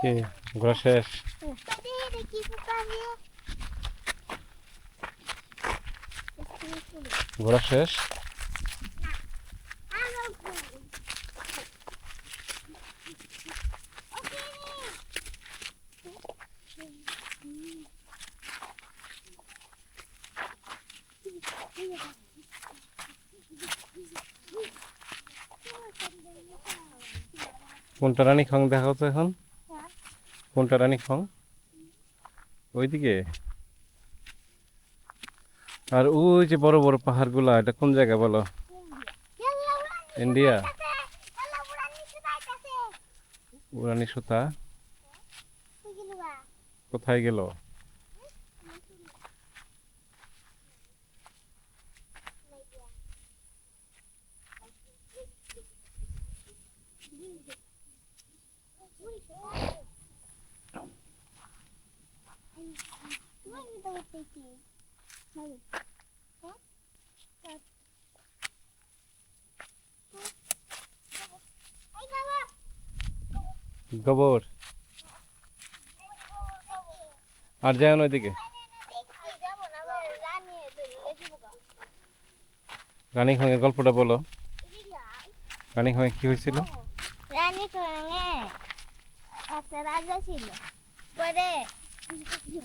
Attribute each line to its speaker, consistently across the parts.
Speaker 1: কি ঘোরা শেষ। ঘোরা শেষ। কোনটা রানী খং দেখাও তো এখন? কোনটা রানী খং ওইদিকে? আর ওই যে বড় বড় পাহাড়গুলা, এটা কোন জায়গা বলো? ইন্ডিয়া? উড়ানি সুতা? কোথায় গেল? গোবর। আর যায় না ওইদিকে। রানী খঙের গল্পটা বলো। রানী খঙে কি হয়েছিল?
Speaker 2: রানী খোয়াঙে একটা রাজা ছিল। পরে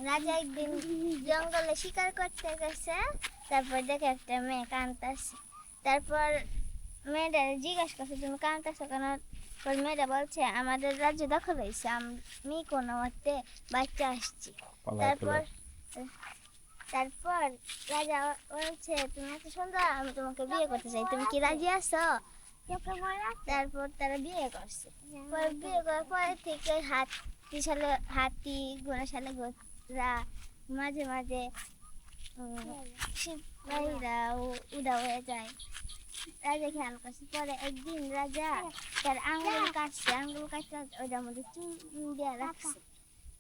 Speaker 2: রাজা একদিন জঙ্গলে শিকার করতে গেছে। তারপর দেখে একটা মেয়ে কান্তাছে তারপর মেয়েটা জিজ্ঞাসা করছে তুমি কান্তাছো কেন? পর মেয়েটা বলছে আমাদের রাজ্য দখল হয়েছে আমি কোনো মতে বাচ্চা আসছি। তারপর তারপর রাজা বলছে তুমি এত সুন্দর আমি তোমাকে বিয়ে করতে চাই। তুমি কি রাজি আছো? তারপর তারা বিয়ে করছে। বিয়ে করার পরে থেকে হাতি সালে হাতি ঘোড়া সালে ঘোড়া মাঝে মাঝে সিপাহীরা উদা হয়ে যায়। রাজা খেয়াল করছে পরে একদিন রাজা তার আঙ্গুল কাটছে আঙ্গুল কাটছে ওইটার মধ্যে চুন দিয়ে রাখছে।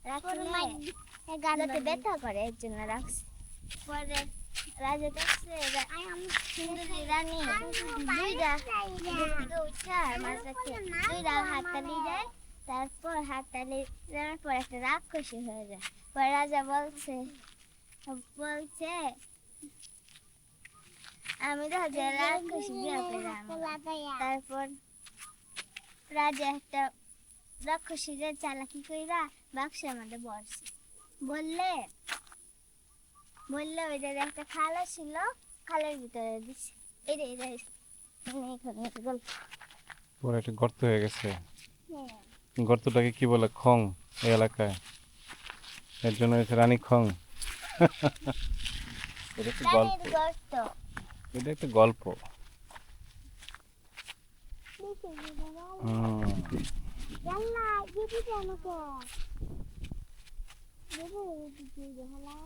Speaker 2: রাখলে যাতে ব্যথা করে এর জন্য রাখছে। পরে রাজা দেখছে সুন্দরী রানী। দুইটা উঠা মাঝখানে দুইটা হাততালি দেয়। তারপর হাততালি দেওয়ার পর একটা রাক্ষসী হয়ে যায় পরে রাজা বলছে বলছে আমি তো যে রাক্ষসী বিয়ে করে তারপর রাজা একটা রাক্ষসীদের চালাকি কইরা বাক্সের মধ্যে বসছে বললে বললে ওইটার একটা খালা ছিল খালের ভিতরে দিচ্ছে এই রে এই গল্প
Speaker 1: পুরো একটা গর্ত হয়ে গেছে
Speaker 2: হ্যাঁ
Speaker 1: গর্তটাকে কি বলে? খং এই এলাকায়। এর জন্য রানী খং। এটা একটা গল্প। এটা একটা গল্প। হুম।